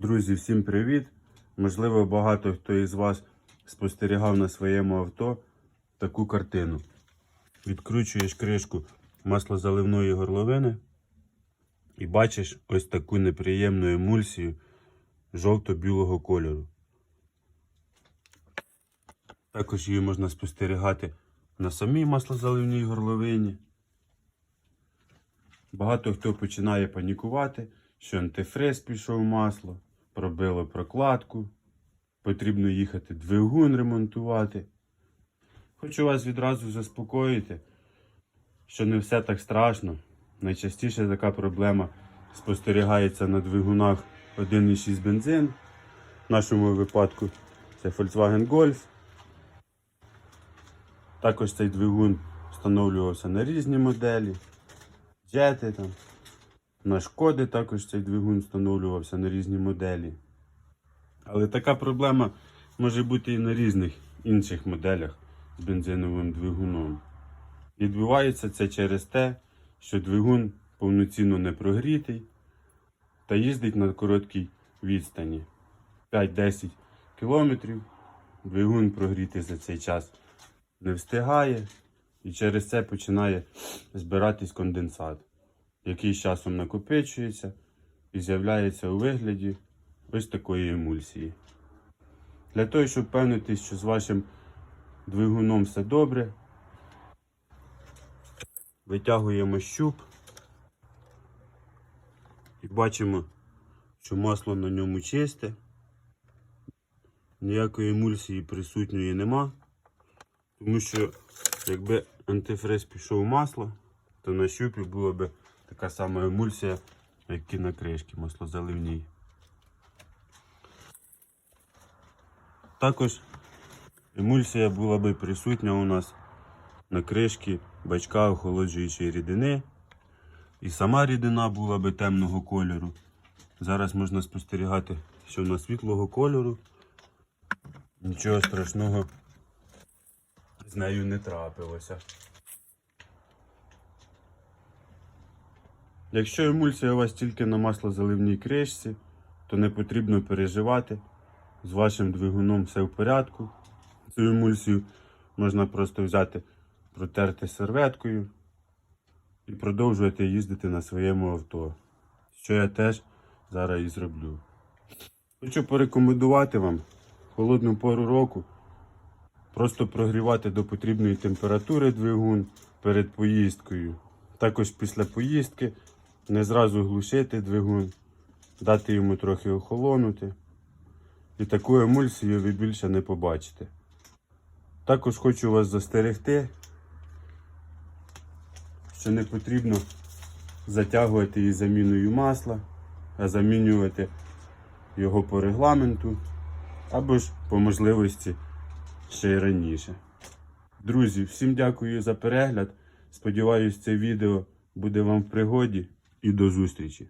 Друзі, всім привіт! Можливо, багато хто із вас спостерігав на своєму авто таку картину. Відкручуєш кришку маслозаливної горловини і бачиш ось таку неприємну емульсію жовто-білого кольору. Також її можна спостерігати на самій маслозаливній горловині. Багато хто починає панікувати, що антифриз пішов в масло, пробило прокладку, потрібно їхати двигун ремонтувати. Хочу вас відразу заспокоїти, що не все так страшно. Найчастіше така проблема спостерігається на двигунах 1,6 бензин. В нашому випадку це Volkswagen Golf. Також цей двигун встановлювався на різні моделі. Джети там. На шкоди також цей двигун встановлювався на різні моделі. Але така проблема може бути і на різних інших моделях з бензиновим двигуном. Відбувається це через те, що двигун повноцінно не прогрітий та їздить на короткій відстані 5-10 км. Двигун прогріти за цей час не встигає, і через це починає збиратись конденсат, який з часом накопичується і з'являється у вигляді ось такої емульсії. Для того, щоб впевнитись, що з вашим двигуном все добре, витягуємо щуп і бачимо, що масло на ньому чисте, ніякої емульсії присутньої нема. Тому що якби антифриз пішов масло, то на щупі була б така сама емульсія, як і на кришці маслозаливній. Також емульсія була би присутня у нас на кришці бачка охолоджуючої рідини. І сама рідина була би темного кольору. Зараз можна спостерігати, що вона світлого кольору. Нічого страшного з нею не трапилося. Якщо емульсія у вас тільки на маслозаливній кришці, то не потрібно переживати. З вашим двигуном все в порядку. Цю емульсію можна просто взяти, протерти серветкою і продовжувати їздити на своєму авто. Що я теж зараз і зроблю. Хочу порекомендувати вам холодну пору року Просто прогрівати до потрібної температури двигун перед поїздкою. Також після поїздки не зразу глушити двигун, дати йому трохи охолонути. І таку емульсію ви більше не побачите. Також хочу вас застерегти, що не потрібно затягувати її заміною масла, а замінювати його по регламенту або ж по можливості ще й раніше. Друзі, всім дякую за перегляд. Сподіваюсь, це відео буде вам в пригоді і до зустрічі!